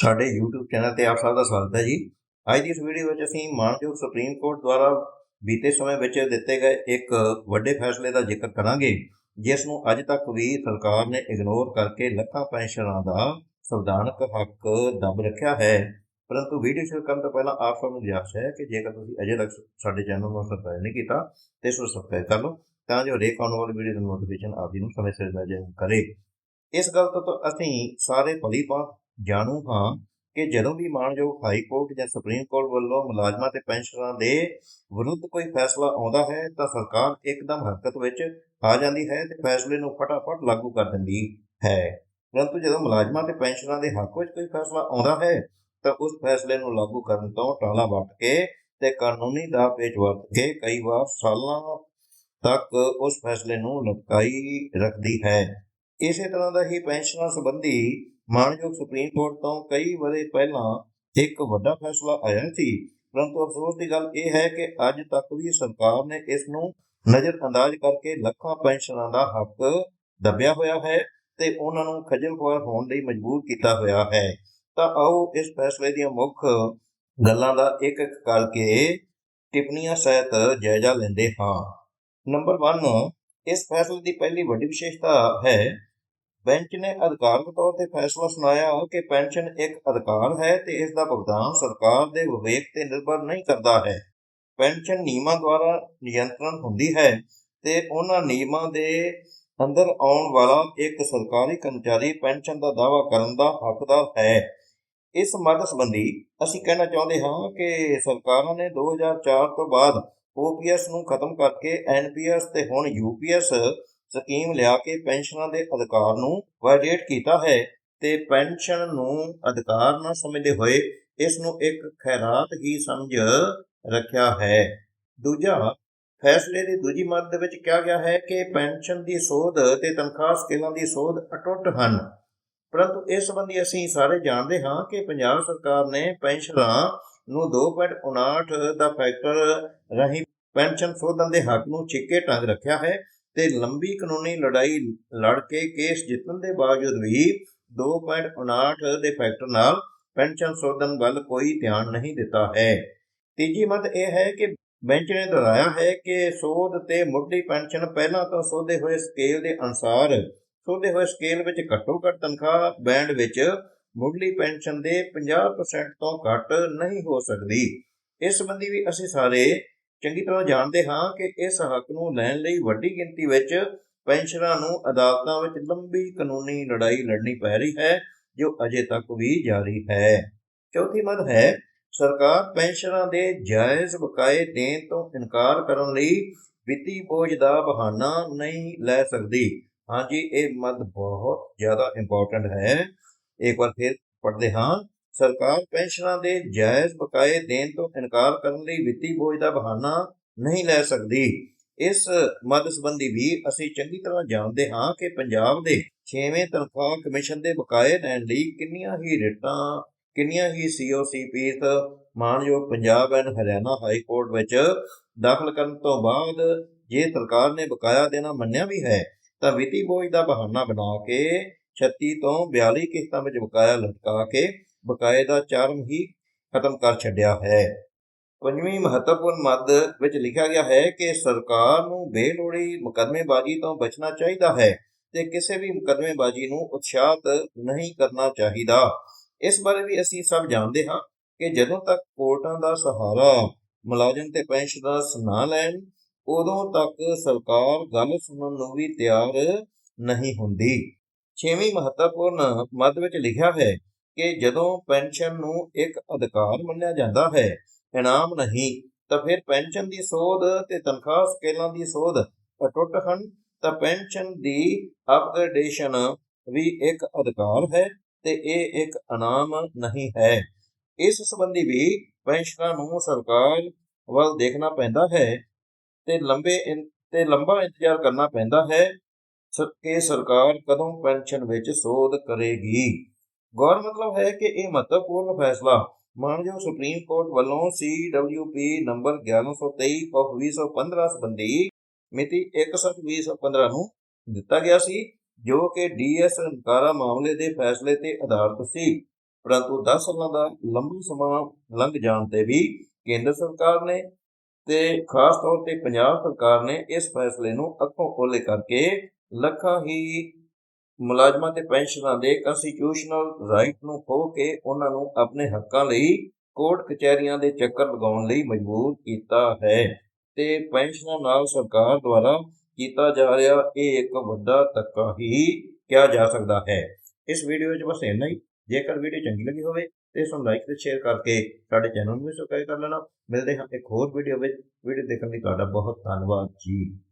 ਸਾਡੇ YouTube channel ਤੇ ਆਪ ਸਭ ਦਾ ਸਵਾਗਤ ਹੈ ਜੀ। ਅੱਜ ਦੀ ਇਸ ਵੀਡੀਓ ਵਿੱਚ ਅਸੀਂ ਮਾਨਯੋਗ ਸੁਪਰੀਮ ਕੋਰਟ ਦੁਆਰਾ ਬੀਤੇ ਸਮੇਂ ਵਿੱਚ ਦਿੱਤੇ ਗਏ ਇੱਕ ਵੱਡੇ ਫੈਸਲੇ ਦਾ ਜ਼ਿਕਰ ਕਰਾਂਗੇ, ਜਿਸ ਨੂੰ ਅੱਜ ਤੱਕ ਵੀ ਸਰਕਾਰ ਨੇ ਇਗਨੋਰ ਕਰਕੇ ਲੱਖਾਂ ਪੈਨਸ਼ਨਰਾਂ ਦਾ ਸੰਵਿਧਾਨਕ ਹੱਕ ਦਬ ਰੱਖਿਆ ਹੈ। ਪਰੰਤੂ ਵੀਡੀਓ ਸ਼ੁਰੂ ਕਰਨ ਤੋਂ ਪਹਿਲਾਂ ਆਪ ਸਭ ਨੂੰ ਗੁਜ਼ਾਰਿਸ਼ ਹੈ ਕਿ ਜੇਕਰ ਤੁਸੀਂ ਅਜੇ ਤੱਕ ਸਾਡੇ ਚੈਨਲ ਨੂੰ ਸਬਸਕ੍ਰਾਈਬ ਨਹੀਂ ਕੀਤਾ, ਤੇ ਇਸ ਨੂੰ ਸਬਸਕ੍ਰਾਈਬ ਕਰ ਲਓ, ਤਾਂ ਜੋ ਰੇਕ ਆਉਣ ਵਾਲੀ ਵੀਡੀਓ ਦੀ ਨੋਟੀਫਿਕੇਸ਼ਨ ਆਪ ਜੀ ਨੂੰ ਸਮੇਂ ਸਿਰ ਮਿਲ ਜਾਇਆ ਕਰੇ। ਇਸ ਗੱਲ ਤੋਂ ਅਸੀਂ ਸਾਰੇ ਭਲੀ ਭਾਂਤ ਜਾਣੂ ਹਾਂ ਕਿ ਜਦੋਂ ਵੀ ਮਾਨਯੋਗ ਹਾਈ ਕੋਰਟ ਜਾਂ ਸੁਪਰੀਮ ਕੋਰਟ ਵੱਲੋਂ ਮੁਲਾਜ਼ਮਾਂ ਤੇ ਪੈਨਸ਼ਨਰਾਂ ਦੇ ਵਿਰੁੱਧ ਕੋਈ ਫੈਸਲਾ ਆਉਂਦਾ ਹੈ ਤਾਂ ਸਰਕਾਰ ਇੱਕਦਮ ਹਰਕਤ ਵਿੱਚ ਆ ਜਾਂਦੀ ਹੈ ਤੇ ਫੈਸਲੇ ਨੂੰ ਫਟਾਫਟ ਲਾਗੂ ਕਰ ਦਿੰਦੀ ਹੈ। ਪਰੰਤੂ ਜਦੋਂ ਮੁਲਾਜ਼ਮਾਂ ਤੇ ਪੈਨਸ਼ਨਰਾਂ ਦੇ ਹੱਕ ਵਿੱਚ ਕੋਈ ਫੈਸਲਾ ਆਉਂਦਾ ਹੈ ਤਾਂ ਉਸ ਫੈਸਲੇ ਨੂੰ ਲਾਗੂ ਕਰਨ ਤੋਂ ਟਾਲਾ ਵੱਟ ਕੇ ਤੇ ਕਾਨੂੰਨੀ ਦਾ ਪੇਚ ਵਰਤ ਕੇ ਕਈ ਵਾਰ ਸਾਲਾਂ ਤੱਕ ਉਸ ਫੈਸਲੇ ਨੂੰ ਲਟਕਾਈ ਰੱਖਦੀ ਹੈ। ਇਸੇ ਤਰ੍ਹਾਂ ਦਾ ਹੀ ਪੈਨਸ਼ਨਾਂ ਸੰਬੰਧੀ ਮਾਨਯੋਗ ਸੁਪਰੀਮ ਕੋਰਟ ਤੋਂ ਕਈ ਵਰੇ ਪਹਿਲਾਂ ਇੱਕ ਵੱਡਾ ਫੈਸਲਾ ਆਇਆ ਸੀ। ਪਰੰਤੂ ਅਫਸੋਸ ਦੀ ਗੱਲ ਇਹ ਹੈ ਕਿ ਅੱਜ ਤੱਕ ਵੀ ਸਰਕਾਰ ਨੇ ਇਸ ਨੂੰ ਨਜ਼ਰਅੰਦਾਜ਼ ਕਰਕੇ ਲੱਖਾਂ ਪੈਨਸ਼ਨਾਂ ਦਾ ਹੱਕ ਦੱਬਿਆ ਹੋਇਆ ਹੈ ਤੇ ਉਹਨਾਂ ਨੂੰ ਖੱਜਲ ਖੁਆਰ ਹੋਣ ਲਈ ਮਜਬੂਰ ਕੀਤਾ ਹੋਇਆ ਹੈ। ਤਾਂ ਆਓ ਇਸ ਫੈਸਲੇ ਦੀਆਂ ਮੁੱਖ ਗੱਲਾਂ ਦਾ ਇੱਕ ਇੱਕ ਕਰਕੇ ਟਿੱਪਣੀਆਂ ਸਹਿਤ ਜਾਇਜ਼ਾ ਲੈਂਦੇ ਹਾਂ। ਨੰਬਰ 1 ਇਸ ਫੈਸਲੇ ਦੀ ਪਹਿਲੀ ਵੱਡੀ ਵਿਸ਼ੇਸ਼ਤਾ ਹੈ ਬੈਂਚ ਨੇ ਅਧਿਕਾਰਕ ਤੌਰ ਤੇ ਫੈਸਲਾ ਸੁਣਾਇਆ ਕਿ ਪੈਨਸ਼ਨ ਇੱਕ ਅਧਿਕਾਰ ਹੈ ਤੇ ਇਸ ਦਾ ਭੁਗਤਾਨ ਸਰਕਾਰ ਦੇ ਵਿਵੇਕ ਤੇ ਨਿਰਭਰ ਨਹੀਂ ਕਰਦਾ ਹੈ। ਪੈਨਸ਼ਨ ਨਿਯਮਾਂ ਦੁਆਰਾ ਨਿਯੰਤਰਣ ਹੁੰਦੀ ਹੈ ਤੇ ਉਹਨਾਂ ਨਿਯਮਾਂ ਦੇ ਅੰਦਰ ਆਉਣ ਵਾਲਾ ਇੱਕ ਸਰਕਾਰੀ ਕਰਮਚਾਰੀ ਪੈਨਸ਼ਨ ਦਾ ਦਾਅਵਾ ਕਰਨ ਦਾ ਹੱਕਦਾਰ ਹੈ। ਇਸ ਮੱਦ ਸੰਬੰਧੀ ਅਸੀਂ ਕਹਿਣਾ ਚਾਹੁੰਦੇ ਹਾਂ ਕਿ ਸਰਕਾਰਾਂ ਨੇ 2004 ਤੋਂ ਬਾਅਦ ਓਪੀਐਸ ਨੂੰ ਖਤਮ ਕਰਕੇ ਐਨਪੀਐਸ ਤੇ ਹੁਣ ਯੂਪੀਐਸ ਸਕੀਮ ਲਿਆ ਕੇ ਪੈਨਸ਼ਨਾਂ ਦੇ ਅਧਿਕਾਰ ਨੂੰ ਵਾਇਲੇਟ ਕੀਤਾ ਹੈ ਤੇ ਪੈਨਸ਼ਨ ਨੂੰ ਅਧਿਕਾਰ ਨਾ ਸਮਝਦੇ ਹੋਏ ਇਸ ਨੂੰ ਇੱਕ ਖੈਰਾਤ ਹੀ ਸਮਝ ਰੱਖਿਆ ਹੈ। ਦੂਜਾ, ਫੈਸਲੇ ਦੀ ਦੂਜੀ ਮੱਦ ਵਿੱਚ ਕਿਹਾ ਗਿਆ ਹੈ ਕਿ ਪੈਨਸ਼ਨ ਦੀ ਸੋਧ ਤੇ ਤਨਖਾਹ ਸਕੇਲਾਂ ਦੀ ਸੋਧ ਅਟੁੱਟ ਹਨ। ਪਰੰਤੂ ਇਸ ਸੰਬੰਧੀ ਅਸੀਂ ਸਾਰੇ ਜਾਣਦੇ ਹਾਂ ਕਿ ਪੰਜਾਬ ਸਰਕਾਰ ਨੇ ਪੈਨਸ਼ਨਾਂ ਨੂੰ 2.59 ਦਾ ਫੈਕਟਰ ਰਹੀ ਪੈਨਸ਼ਨ ਸੋਧਣ ਦੇ ਹੱਕ ਨੂੰ ਛਿੱਕੇ ਟੰਗ ਰੱਖਿਆ ਹੈ ਤੇ ਲੰਬੀ ਕਾਨੂੰਨੀ ਲੜਾਈ ਲੜ ਕੇ ਕੇਸ ਜਿੱਤਣ ਦੇ ਬਾਵਜੂਦ ਵੀ 2.59 ਦੇ ਫੈਕਟਰ ਨਾਲ ਪੈਨਸ਼ਨ ਸੋਧਣ ਵੱਲ ਕੋਈ ਧਿਆਨ ਨਹੀਂ ਦਿੱਤਾ ਹੈ। ਤੀਜੀ ਮਤ ਇਹ ਹੈ ਕਿ ਬੈਂਚ ਨੇ ਦੁਹਰਾਇਆ ਹੈ ਕਿ ਸੋਧ ਤੇ ਮੁੱਢਲੀ ਪੈਨਸ਼ਨ ਪਹਿਲਾਂ ਤੋਂ ਸੋਧੇ ਹੋਏ ਸਕੇਲ ਦੇ ਅਨੁਸਾਰ ਸੋਧੇ ਹੋਏ ਸਕੇਲ ਵਿੱਚ ਘੱਟੋ ਘੱਟ ਤਨਖਾਹ ਬੈਂਡ ਵਿੱਚ ਮੁੱਢਲੀ ਪੈਨਸ਼ਨ ਦੇ 50% ਤੋਂ ਘੱਟ ਨਹੀਂ ਹੋ ਸਕਦੀ। ਇਸ ਸੰਬੰਧੀ ਵੀ ਅਸੀਂ ਸਾਰੇ ਚੰਗੀ ਤਰ੍ਹਾਂ ਜਾਣਦੇ ਹਾਂ ਕਿ ਇਸ ਹੱਕ ਨੂੰ ਲੈਣ ਲਈ ਵੱਡੀ ਗਿਣਤੀ ਵਿੱਚ ਪੈਨਸ਼ਨਰਾਂ ਨੂੰ ਅਦਾਲਤਾਂ ਵਿੱਚ ਲੰਬੀ ਕਾਨੂੰਨੀ ਲੜਾਈ ਲੜਨੀ ਪੈ ਰਹੀ ਹੈ, ਜੋ ਅਜੇ ਤੱਕ ਵੀ ਜਾਰੀ ਹੈ। ਚੌਥੀ ਮਤ ਹੈ, ਸਰਕਾਰ ਪੈਨਸ਼ਨਰਾਂ ਦੇ ਜਾਇਜ਼ ਬਕਾਏ ਦੇਣ ਤੋਂ ਇਨਕਾਰ ਕਰਨ ਲਈ ਵਿੱਤੀ ਬੋਝ ਦਾ ਬਹਾਨਾ ਨਹੀਂ ਲੈ ਸਕਦੀ। ਹਾਂਜੀ, ਇਹ ਮਤ ਬਹੁਤ ਜ਼ਿਆਦਾ ਇੰਪੋਰਟੈਂਟ ਹੈ। ਇੱਕ ਵਾਰ ਫਿਰ ਪੜ੍ਹਦੇ ਹਾਂ। ਸਰਕਾਰ ਪੈਨਸ਼ਨਾਂ ਦੇ ਜਾਇਜ਼ ਬਕਾਏ ਦੇਣ ਤੋਂ ਇਨਕਾਰ ਕਰਨ ਲਈ ਵਿੱਤੀ ਬੋਝ ਦਾ ਬਹਾਨਾ ਨਹੀਂ ਲੈ ਸਕਦੀ। ਇਸ ਮਦ ਸੰਬੰਧੀ ਵੀ ਅਸੀਂ ਚੰਗੀ ਤਰ੍ਹਾਂ ਜਾਣਦੇ ਹਾਂ ਕਿ ਪੰਜਾਬ ਦੇ 6ਵੇਂ ਤਨਖਾਹ ਕਮਿਸ਼ਨ ਦੇ ਬਕਾਏ ਲੈਣ ਲਈ ਕਿੰਨੀਆਂ ਹੀ ਰਿਟਾਂ, ਕਿੰਨੀਆਂ ਹੀ ਸੀਓਸੀਪੀਸ ਮਾਨਯੋਗ Punjab and Haryana high court ਵਿੱਚ ਦਾਖਲ ਕਰਨ ਤੋਂ ਬਾਅਦ ਜੇ ਸਰਕਾਰ ਨੇ ਬਕਾਇਆ ਦੇਣਾ ਮੰਨਿਆ ਵੀ ਹੈ, ਤਾਂ ਵਿੱਤੀ ਬੋਝ ਦਾ ਬਹਾਨਾ ਬਣਾ ਕੇ 36 ਤੋਂ 42 ਕਿਸ਼ਤਾਂ ਵਿੱਚ ਬਕਾਇਆ ਲਟਕਾ ਕੇ ਬਕਾਏ ਦਾ ਚਰਮ ਹੀ ਖਤਮ ਕਰ ਛੱਡਿਆ ਹੈ। ਪੰਜਵੀਂ ਮਹੱਤਵਪੂਰਨ ਮੱਦ ਵਿੱਚ ਲਿਖਿਆ ਗਿਆ ਹੈ ਕਿ ਸਰਕਾਰ ਨੂੰ ਬੇਲੋੜੀ ਮੁਕਦਮੇਬਾਜ਼ੀ ਤੋਂ ਬਚਣਾ ਚਾਹੀਦਾ ਹੈ ਤੇ ਕਿਸੇ ਵੀ ਮੁਕਦਮੇਬਾਜ਼ੀ ਨੂੰ ਉਤਸ਼ਾਹਤ ਨਹੀਂ ਕਰਨਾ ਚਾਹੀਦਾ। ਇਸ ਬਾਰੇ ਵੀ ਅਸੀਂ ਸਭ ਜਾਣਦੇ ਹਾਂ ਕਿ ਜਦੋਂ ਤੱਕ ਕੋਰਟਾਂ ਦਾ ਸਹਾਰਾ ਮੁਲਾਜ਼ਮ ਤੇ ਪੈਨਸ਼ਨਰਸ ਨਾ ਲੈਣ, ਉਦੋਂ ਤੱਕ ਸਰਕਾਰ ਗੱਲ ਸੁਣਨ ਨੂੰ ਵੀ ਤਿਆਰ ਨਹੀਂ ਹੁੰਦੀ। ਛੇਵੀਂ ਮਹੱਤਵਪੂਰਨ ਮੱਦ ਵਿੱਚ ਲਿਖਿਆ ਹੈ ਕਿ ਜਦੋਂ ਪੈਨਸ਼ਨ ਨੂੰ ਇੱਕ ਅਧਿਕਾਰ ਮੰਨਿਆ ਜਾਂਦਾ ਹੈ, ਇਨਾਮ ਨਹੀਂ, ਤਾਂ ਫਿਰ ਪੈਨਸ਼ਨ ਦੀ ਸੋਧ ਤੇ ਤਨਖਾਹ ਸਕੇਲਾਂ ਦੀ ਸੋਧ ਅਟੁੱਟ ਹਨ, ਤਾਂ ਪੈਨਸ਼ਨ ਦੀ ਅਪਗ੍ਰੇਡੇਸ਼ਨ ਵੀ ਇੱਕ ਅਧਿਕਾਰ ਹੈ ਤੇ ਇਹ ਇੱਕ ਇਨਾਮ ਨਹੀਂ ਹੈ। ਇਸ ਸੰਬੰਧੀ ਵੀ ਪੈਨਸ਼ਨਾਂ ਨੂੰ ਸਰਕਾਰ ਵੱਲ ਦੇਖਣਾ ਪੈਂਦਾ ਹੈ ਤੇ ਲੰਬੇ ਤੇ ਲੰਬਾ ਇੰਤਜ਼ਾਰ ਕਰਨਾ ਪੈਂਦਾ ਹੈ ਕਿ ਸਰਕਾਰ ਕਦੋਂ ਪੈਨਸ਼ਨ ਵਿੱਚ ਸੋਧ ਕਰੇਗੀ। ਗੌਰ ਮਤਲਬ ਹੈ ਕਿ ਇਹ ਮਹੱਤਵਪੂਰਨ ਫੈਸਲਾ ਮਾਨਯੋਗ ਸੁਪਰੀਮ ਕੋਰਟ ਵੱਲੋਂ CWP ਨੰਬਰ 1123 ਆਫ 2015 ਸੰਬੰਧੀ ਮਿਤੀ 1/7/2015 ਨੂੰ ਦਿੱਤਾ ਗਿਆ ਸੀ, ਜੋ ਕਿ ਡੀਐਸ ਨਿਕਾਰਾ ਮਾਮਲੇ ਦੇ ਫੈਸਲੇ ਤੇ ਆਧਾਰਿਤ ਸੀ। ਪਰੰਤੂ 10 ਸਾਲਾਂ ਦਾ ਲੰਬਾ ਸਮਾਂ ਲੰਘ ਜਾਣ ਤੇ ਵੀ ਕੇਂਦਰ ਸਰਕਾਰ ਨੇ ਤੇ ਖਾਸ ਤੌਰ ਤੇ ਪੰਜਾਬ ਸਰਕਾਰ ਨੇ ਇਸ ਫੈਸਲੇ ਨੂੰ ਅੱਖੋਂ ਖੋਲੇ ਕਰਕੇ ਲੱਖਾਂ ਹੀ ਮੁਲਾਜ਼ਮਾਂ ਤੇ ਪੈਨਸ਼ਨਰਾਂ ਦੇ ਕਨਸਟੀਟਿਊਸ਼ਨਲ ਰਾਈਟ ਨੂੰ ਖੋਹ ਕੇ ਉਹਨਾਂ ਨੂੰ ਆਪਣੇ ਹੱਕਾਂ ਲਈ ਕੋਰਟ ਕਚਹਿਰੀਆਂ ਦੇ ਚੱਕਰ ਲਗਾਉਣ ਲਈ ਮਜਬੂਰ ਕੀਤਾ ਹੈ ਤੇ ਪੈਨਸ਼ਨਾਂ ਨਾਲ ਸਰਕਾਰ ਦੁਆਰਾ ਕੀਤਾ ਜਾ ਰਿਹਾ ਇਹ ਇੱਕ ਵੱਡਾ ਧੱਕਾ ਹੀ ਕਿਹਾ ਜਾ ਸਕਦਾ ਹੈ। ਇਸ ਵੀਡੀਓ ਵਿੱਚ ਬਸ ਇੰਨਾ ਹੀ। ਜੇਕਰ ਵੀਡੀਓ ਚੰਗੀ ਲੱਗੀ ਹੋਵੇ ਤੇ ਇਸ ਨੂੰ ਲਾਈਕ ਤੇ ਸ਼ੇਅਰ ਕਰਕੇ ਸਾਡੇ ਚੈਨਲ ਨੂੰ ਵੀ ਸਬਸਕ੍ਰਾਈਬ ਕਰ ਲੈਣਾ। ਮਿਲਦੇ ਹਾਂ ਇੱਕ ਹੋਰ ਵੀਡੀਓ ਵਿੱਚ। ਵੀਡੀਓ ਦੇਖਣ ਲਈ ਤੁਹਾਡਾ ਬਹੁਤ ਧੰਨਵਾਦ ਜੀ।